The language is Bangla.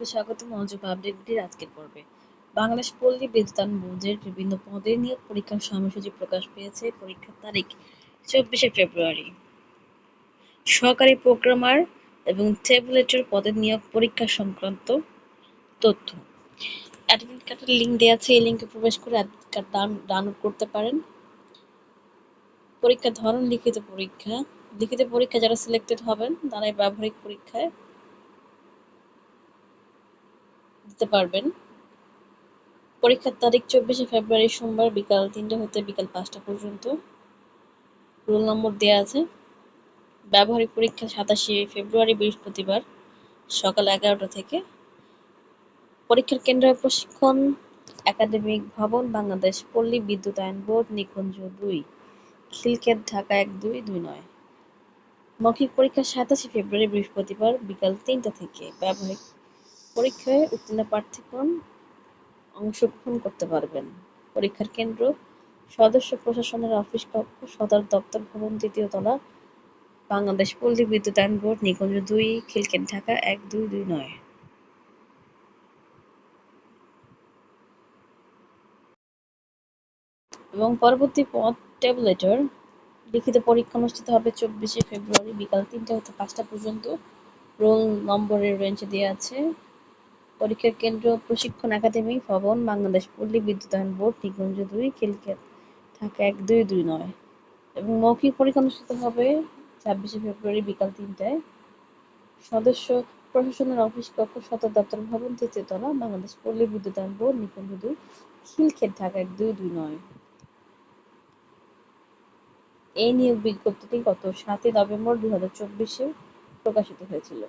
স্বাগত, মনোযোগ আপডেট ভিডিওর আজকের পর্বে। বাংলাদেশ পল্লী বিদ্যুতায়ন বোর্ডের বিভিন্ন পদে নিয়োগ পরীক্ষার সময়সূচি প্রকাশ পেয়েছে পরীক্ষার তারিখ চব্বিশে ফেব্রুয়ারি। সহকারী প্রোগ্রামার এবং ট্যাবুলেটর পদে নিয়োগ পরীক্ষা সংক্রান্ত তথ্য। অ্যাডমিট কার্ডের লিঙ্ক দেওয়া আছে, এই লিঙ্কে প্রবেশ করে অ্যাডমিট কার্ড ডাউনলোড করতে পারেন। পরীক্ষার ধরন, লিখিত পরীক্ষা। লিখিত পরীক্ষা যারা সিলেক্টেড হবেন, তারাই ব্যবহারিক পরীক্ষায় দিতে পারবেন। পরীক্ষার তারিখ চব্বিশে ফেব্রুয়ারি, সোমবার বিকাল তিনটে হতে বিকাল পাঁচটা পর্যন্ত। রোল নম্বর দেওয়া আছে। ব্যবহারিক পরীক্ষা সাতাশে ফেব্রুয়ারি, বৃহস্পতিবার সকাল এগারোটা থেকে। পরীক্ষার কেন্দ্র প্রশিক্ষণ একাডেমিক ভবন, বাংলাদেশ পল্লী বিদ্যুতায়ন বোর্ড, নিকুঞ্জ দুই, খিলক্ষেত ঢাকা এক, দুই দুই, নয়। মৌখিক পরীক্ষা সাতাশে ফেব্রুয়ারি, বৃহস্পতিবার বিকাল তিনটা থেকে। ব্যবহারিক পরীক্ষায় উত্তীর্ণ প্রার্থীগণ অংশগ্রহণ করতে পারবেন। পরীক্ষার কেন্দ্র সদস্য প্রশাসনের অফিস কক্ষ, সদর দপ্তর, ভবন দ্বিতীয় তলা, বাংলাদেশ পল্লী বিদ্যুতায়ন বোর্ড নিকুঞ্জ দুই, খিলকেট, ঢাকা এক, দুই দুই, নয়। এবং পরবর্তী পদ ট্যাবলেটর লিখিত পরীক্ষা অনুষ্ঠিত হবে চব্বিশে ফেব্রুয়ারি বিকাল তিনটা হতে পাঁচটা পর্যন্ত। রোল নম্বরের রেঞ্জ দেওয়া আছে। পরীক্ষার কেন্দ্র প্রশিক্ষণ একাডেমি, ভবন, বাংলাদেশ পল্লী বিদ্যুতায়ন বোর্ড নিকুঞ্জ দুই, খিলক্ষেত, ঢাকা এক দুই দুই নয়। এবং মৌখিক পরীক্ষা অনুষ্ঠিত হবে ছাব্বিশে ফেব্রুয়ারি বিকাল তিনটায়। সদস্য প্রশাসনের অফিস কক্ষ, সদর দপ্তর, ভবন, তৃতীয় তলা, বাংলাদেশ পল্লী বিদ্যুতায়ন বোর্ড নিকুঞ্জ দুই, খিলক্ষেত, ঢাকা এক দুই দুই নয়। এই নিয়োগ বিজ্ঞপ্তিটি গত সাতই নভেম্বর দুই হাজার চব্বিশে প্রকাশিত হয়েছিল।